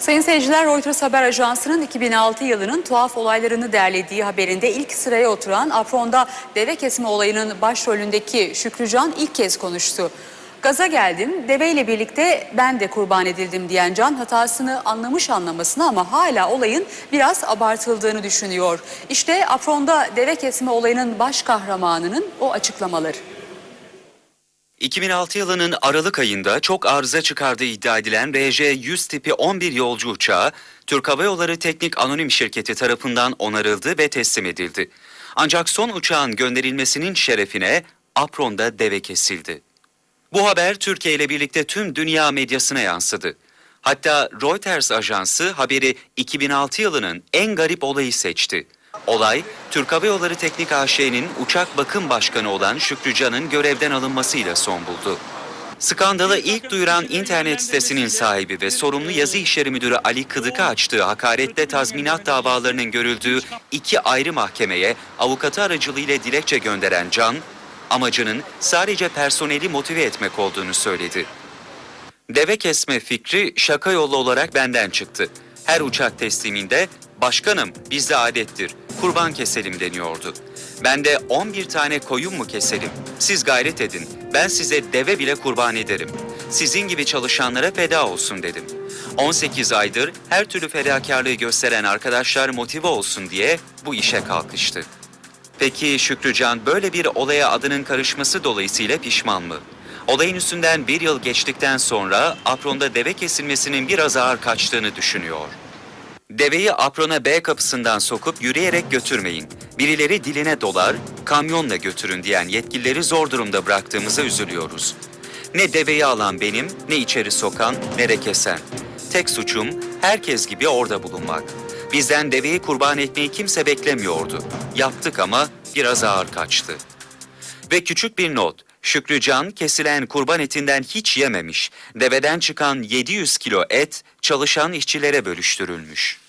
Sayın seyirciler Reuters Haber Ajansı'nın 2006 yılının tuhaf olaylarını derlediği haberinde ilk sıraya oturan Afron'da deve kesme olayının başrolündeki Şükrücan ilk kez konuştu. Gaza geldim, deveyle birlikte ben de kurban edildim diyen Can hatasını anlamış anlamasına ama hala olayın biraz abartıldığını düşünüyor. İşte Afron'da deve kesme olayının baş kahramanının o açıklamaları. 2006 yılının Aralık ayında çok arıza çıkardığı iddia edilen RJ-100 tipi 11 yolcu uçağı Türk Hava Yolları Teknik Anonim Şirketi tarafından onarıldı ve teslim edildi. Ancak son uçağın gönderilmesinin şerefine apronda deve kesildi. Bu haber Türkiye ile birlikte tüm dünya medyasına yansıdı. Hatta Reuters ajansı haberi 2006 yılının en garip olayı seçti. Olay, Türk Hava Yolları Teknik AŞ'nin uçak bakım başkanı olan Şükrü Can'ın görevden alınmasıyla son buldu. Skandalı ilk duyuran internet sitesinin sahibi ve sorumlu yazı işleri müdürü Ali Kıdık'a açtığı hakaretle tazminat davalarının görüldüğü iki ayrı mahkemeye avukatı aracılığıyla dilekçe gönderen Can, amacının sadece personeli motive etmek olduğunu söyledi. Deve kesme fikri şaka yolu olarak benden çıktı. Her uçak tesliminde başkanım bizde adettir kurban keselim deniyordu. Ben de 11 tane koyun mu keselim? Siz gayret edin. Ben size deve bile kurban ederim. Sizin gibi çalışanlara feda olsun dedim. 18 aydır her türlü fedakarlığı gösteren arkadaşlar motive olsun diye bu işe kalkıştı. Peki Şükrücan böyle bir olaya adının karışması dolayısıyla pişman mı? Olayın üstünden bir yıl geçtikten sonra apronda deve kesilmesinin biraz ağır kaçtığını düşünüyor. Deveyi aprona B kapısından sokup yürüyerek götürmeyin. Birileri diline dolar, kamyonla götürün diyen yetkilileri zor durumda bıraktığımıza üzülüyoruz. Ne deveyi alan benim, ne içeri sokan, ne de kesen. Tek suçum herkes gibi orada bulunmak. Bizden deveyi kurban etmeyi kimse beklemiyordu. Yaptık ama biraz ağır kaçtı. Ve küçük bir not. Şükrü Can kesilen kurban etinden hiç yememiş. Deveden çıkan 700 kilo et çalışan işçilere bölüştürülmüş.